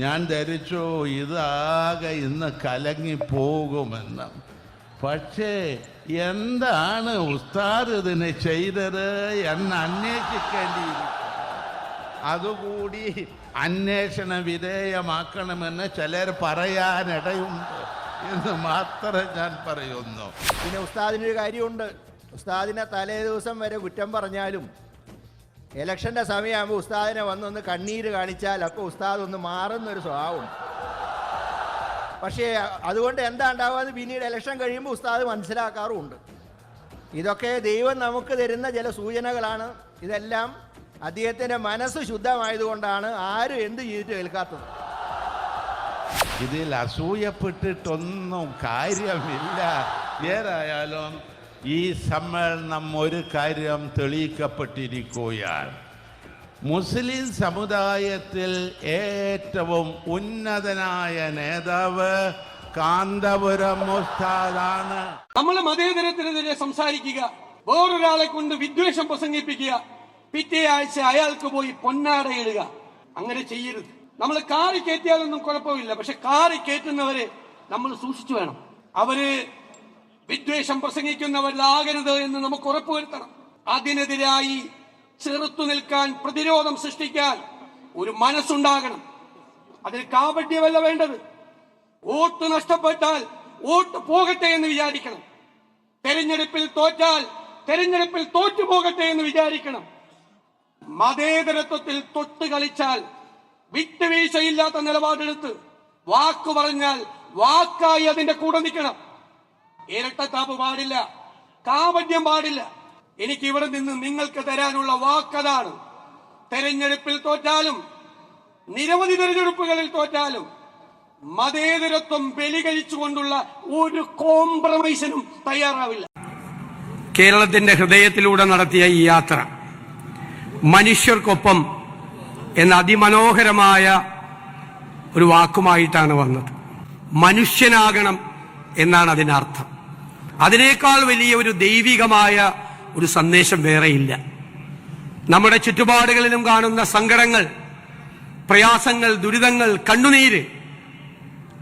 ഞാൻ ധരിച്ചു ഇതാകെ ഇന്ന് കലങ്ങി പോകുമെന്ന്. പക്ഷേ എന്താണ് ഉസ്താദ് ഇതിന് ചെയ്തത് എന്ന് അന്വേഷിക്കേണ്ടിയിരിക്കും അതുകൂടി അന്വേഷണ വിധേയമാക്കണമെന്ന് ചിലർ പറയാനിടയുണ്ട് എന്ന് മാത്രം ഞാൻ പറയുന്നു. പിന്നെ ഉസ്താദിനൊരു കാര്യമുണ്ട്. ഉസ്താദിനെ തലേ ദിവസം വരെ കുറ്റം പറഞ്ഞാലും ഇലക്ഷന്റെ സമയമാകുമ്പോൾ ഉസ്താദിനെ വന്നൊന്ന് കണ്ണീര് കാണിച്ചാൽ അപ്പോൾ ഉസ്താദ് ഒന്ന് മാറുന്നൊരു സ്വഭാവം പക്ഷേ അതുകൊണ്ട് എന്താ ഉണ്ടാവുക? പിന്നീട് ഇലക്ഷൻ കഴിയുമ്പോൾ ഉസ്താദ് മനസ്സിലാക്കാറുമുണ്ട്. ഇതൊക്കെ ദൈവം നമുക്ക് തരുന്ന ചില സൂചനകളാണ്. ഇതെല്ലാം അദ്ദേഹത്തിന്റെ മനസ്സ് ശുദ്ധമായതുകൊണ്ടാണ് ആരും എന്ത് ചെയ്തിട്ട് കേൾക്കാത്തത് ഇതിൽ അസൂയപ്പെട്ടിട്ടൊന്നും കാര്യമില്ല. ഏതായാലും ഈ സമ്മേളനം ഒരു കാര്യം തെളിയിക്കപ്പെട്ടിരിക്കുകയാണ്. മുസ്ലിം സമുദായത്തിൽ ഏറ്റവും ഉന്നതനായ നേതാവ് കാന്തപുരം മുസ്താദാണ് നമ്മൾ മതേതരത്തിനെതിരെ സംസാരിക്കുക വേറൊരാളെ കൊണ്ട് വിദ്വേഷം പ്രസംഗിപ്പിക്കുക പിറ്റേ ആഴ്ച അയാൾക്ക് പോയി പൊന്നാടയിടുക അങ്ങനെ ചെയ്യരുത്. നമ്മൾ കാറി കയറ്റിയാലൊന്നും കുഴപ്പമില്ല പക്ഷെ കാറി കയറ്റുന്നവരെ നമ്മൾ സൂക്ഷിച്ചു വേണം. അവർ വിദ്വേഷം പ്രസംഗിക്കുന്നവരിലാകരുത് എന്ന് നമുക്ക് ഉറപ്പുവരുത്തണം. അതിനെതിരായി ചെറുത്തു നിൽക്കാൻ പ്രതിരോധം സൃഷ്ടിക്കാൻ ഒരു മനസ്സുണ്ടാകണം. അതിന് കാപട്യമല്ല വേണ്ടത്. വോട്ട് നഷ്ടപ്പെട്ടാൽ വോട്ട് പോകട്ടെ എന്ന് വിചാരിക്കണം. തെരഞ്ഞെടുപ്പിൽ തോറ്റാൽ തെരഞ്ഞെടുപ്പിൽ തോറ്റു പോകട്ടെ എന്ന് വിചാരിക്കണം. മതേതരത്വത്തിൽ തൊട്ട് കളിച്ചാൽ വിട്ടുവീഴ്ചയില്ലാത്ത നിലപാടെടുത്ത് വാക്കു പറഞ്ഞാൽ വാക്കായി അതിന്റെ കൂടെ നിൽക്കണം. ഇരട്ടത്താപ്പ് പാടില്ല. കാപന്യം പാടില്ല. എനിക്ക് ഇവിടെ നിന്ന് നിങ്ങൾക്ക് തരാനുള്ള വാക്കതാണ്. തെരഞ്ഞെടുപ്പിൽ തോറ്റാലും നിരവധി തെരഞ്ഞെടുപ്പുകളിൽ തോറ്റാലും മതേതരത്വം ബലികഴിച്ചുകൊണ്ടുള്ള ഒരു കോംപ്രമൈസിനും തയ്യാറാവില്ല. കേരളത്തിന്റെ ഹൃദയത്തിലൂടെ നടത്തിയ ഈ യാത്ര മനുഷ്യർക്കൊപ്പം എന്ന അതിമനോഹരമായ ഒരു വാക്കുമായിട്ടാണ് വന്നത്. മനുഷ്യനാകണം എന്നാണ് അതിനർത്ഥം. അതിനേക്കാൾ വലിയ ഒരു ദൈവികമായ ഒരു സന്ദേശം വേറെയില്ല. നമ്മുടെ ചുറ്റുപാടുകളിലും കാണുന്ന സങ്കടങ്ങൾ പ്രയാസങ്ങൾ ദുരിതങ്ങൾ കണ്ണുനീര്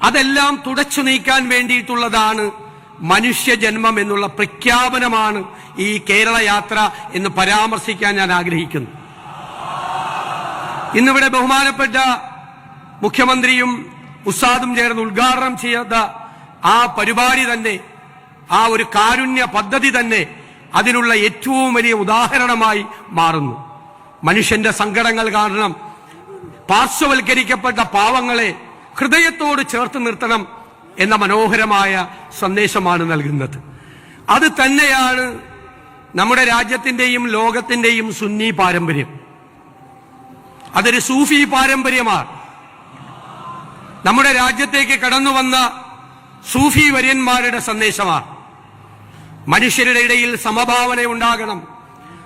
അതെല്ലാം തുടച്ചു നീക്കാൻ വേണ്ടിയിട്ടുള്ളതാണ് മനുഷ്യജന്മം എന്നുള്ള പ്രഖ്യാപനമാണ് ഈ കേരള യാത്ര എന്ന് പരാമർശിക്കാൻ ഞാൻ ആഗ്രഹിക്കുന്നു. ഇന്നിവിടെ ബഹുമാനപ്പെട്ട മുഖ്യമന്ത്രിയും ഉസ്താദും ചേർന്ന് ഉദ്ഘാടനം ചെയ്ത ആ പരിപാടി തന്നെ ആ ഒരു കാരുണ്യ പദ്ധതി തന്നെ അതിനുള്ള ഏറ്റവും വലിയ ഉദാഹരണമായി മാറുന്നു. മനുഷ്യന്റെ സങ്കടങ്ങൾ കാരണം പാർശ്വവൽക്കരിക്കപ്പെട്ട പാവങ്ങളെ ഹൃദയത്തോട് ചേർത്ത് നിർത്തണം എന്ന മനോഹരമായ സന്ദേശമാണ് നൽകുന്നത്. അത് തന്നെയാണ് നമ്മുടെ രാജ്യത്തിന്റെയും ലോകത്തിന്റെയും സുന്നി പാരമ്പര്യം. അതൊരു സൂഫി പാരമ്പര്യമാണ്. നമ്മുടെ രാജ്യത്തേക്ക് കടന്നു വന്ന സൂഫി വര്യന്മാരുടെ സന്ദേശമാണ്. മനുഷ്യരുടെ ഇടയിൽ സമഭാവന ഉണ്ടാകണം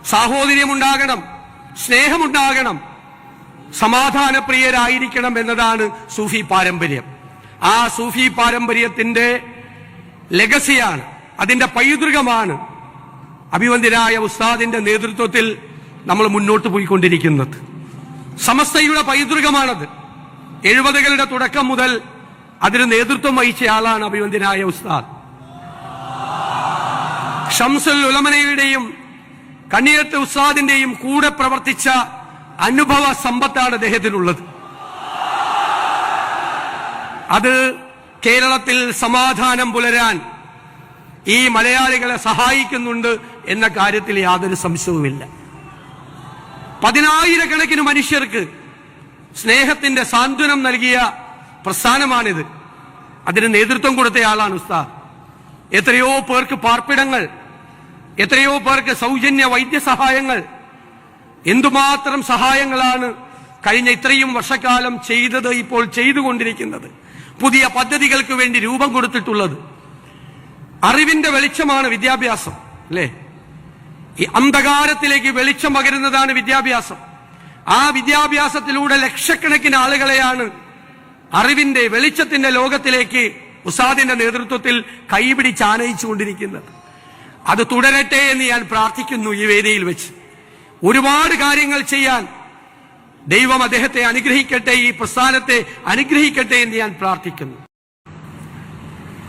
സാഹോദര്യമുണ്ടാകണം സ്നേഹമുണ്ടാകണം സമാധാനപ്രിയരായിരിക്കണം എന്നതാണ് സൂഫി പാരമ്പര്യം. ആ സൂഫി പാരമ്പര്യത്തിന്റെ ലെഗസിയാണ് അതിന്റെ പൈതൃകമാണ് അഭിവന്ദ്യനായ ഉസ്താദിന്റെ നേതൃത്വത്തിൽ നമ്മൾ മുന്നോട്ട് പോയിക്കൊണ്ടിരിക്കുന്നത്. സമസ്തയുടെ പൈതൃകമാണത്. എഴുപതുകളുടെ തുടക്കം മുതൽ അതിന് നേതൃത്വം വഹിച്ചയാളാണ് അഭിവന്ദ്യനായ ഉസ്താദ്. ഷംസുൽ ഉലമനയുടെയും കണ്ണീരത്ത് ഉസ്താദിന്റെയും കൂടെ പ്രവർത്തിച്ച അനുഭവ സമ്പത്താണ് അദ്ദേഹത്തിനുള്ളത്. അത് കേരളത്തിൽ സമാധാനം പുലരാൻ ഈ മലയാളികളെ സഹായിക്കുന്നുണ്ട് എന്ന കാര്യത്തിൽ യാതൊരു സംശയവുമില്ല. പതിനായിരക്കണക്കിന് മനുഷ്യർക്ക് സ്നേഹത്തിന്റെ സാന്ത്വനം നൽകിയ പ്രസ്ഥാനമാണിത്. അതിന് നേതൃത്വം കൊടുത്തയാളാണ് ഉസ്താദ്. എത്രയോ പേർക്ക് പാർപ്പിടങ്ങൾ എത്രയോ പേർക്ക് സൗജന്യ വൈദ്യസഹായങ്ങൾ. എന്തുമാത്രം സഹായങ്ങളാണ് കഴിഞ്ഞ ഇത്രയും വർഷക്കാലം ചെയ്തത് ഇപ്പോൾ ചെയ്തുകൊണ്ടിരിക്കുന്നത്. പുതിയ പദ്ധതികൾക്ക് വേണ്ടി രൂപം കൊടുത്തിട്ടുള്ളത്. അറിവിന്റെ വെളിച്ചമാണ് വിദ്യാഭ്യാസം അല്ലേ? ഈ അന്ധകാരത്തിലേക്ക് വെളിച്ചം പകരുന്നതാണ് വിദ്യാഭ്യാസം. ആ വിദ്യാഭ്യാസത്തിലൂടെ ലക്ഷക്കണക്കിന് ആളുകളെയാണ് അറിവിന്റെ വെളിച്ചത്തിന്റെ ലോകത്തിലേക്ക് ഉസാദിന്റെ നേതൃത്വത്തിൽ കൈപിടിച്ച് ആനയിച്ചുകൊണ്ടിരിക്കുന്നത്. അത് തുടരട്ടെ എന്ന് ഞാൻ പ്രാർത്ഥിക്കുന്നു ഈ വേദിയിൽ വെച്ച്. ഒരുപാട് കാര്യങ്ങൾ ചെയ്യാൻ ദൈവം അദ്ദേഹത്തെ അനുഗ്രഹിക്കട്ടെ ഈ പ്രസ്ഥാനത്തെ അനുഗ്രഹിക്കട്ടെ എന്ന് ഞാൻ പ്രാർത്ഥിക്കുന്നു.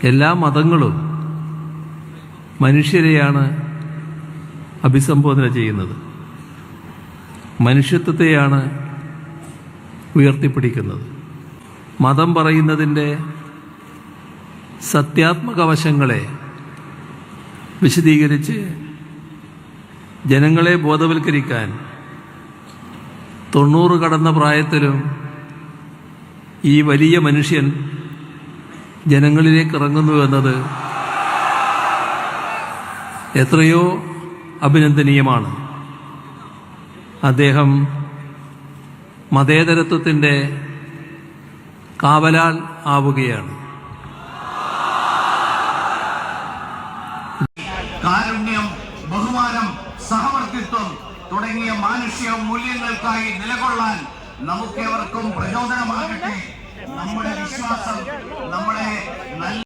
എല്ലാ മതങ്ങളും മനുഷ്യരെയാണ് അഭിസംബോധന ചെയ്യുന്നത്. മനുഷ്യത്വത്തെയാണ് ഉയർത്തിപ്പിടിക്കുന്നത്. മതം പറയുന്നതിന്റെ സത്യാത്മക വശങ്ങളെ വിശദീകരിച്ച് ജനങ്ങളെ ബോധവൽക്കരിക്കാൻ തൊണ്ണൂറ് കടന്ന പ്രായത്തിലും ഈ വലിയ മനുഷ്യൻ ജനങ്ങളിലേക്ക് ഇറങ്ങുന്നു എന്നത് എത്രയോ അഭിനന്ദനീയമാണ്. അദ്ദേഹം മതേതരത്വത്തിന്റെ കാവലാൽ ആവുകയാണ്. കാരുണ്യം ബഹുമാനം സഹവർത്തിത്വം തുടങ്ങിയ മാനുഷ്യ മൂല്യങ്ങൾക്കായി നിലകൊള്ളാൻ നമുക്കേവർക്കും പ്രചോദനമാകട്ടെ. നമ്മുടെ വിശ്വാസം നമ്മുടെ നല്ല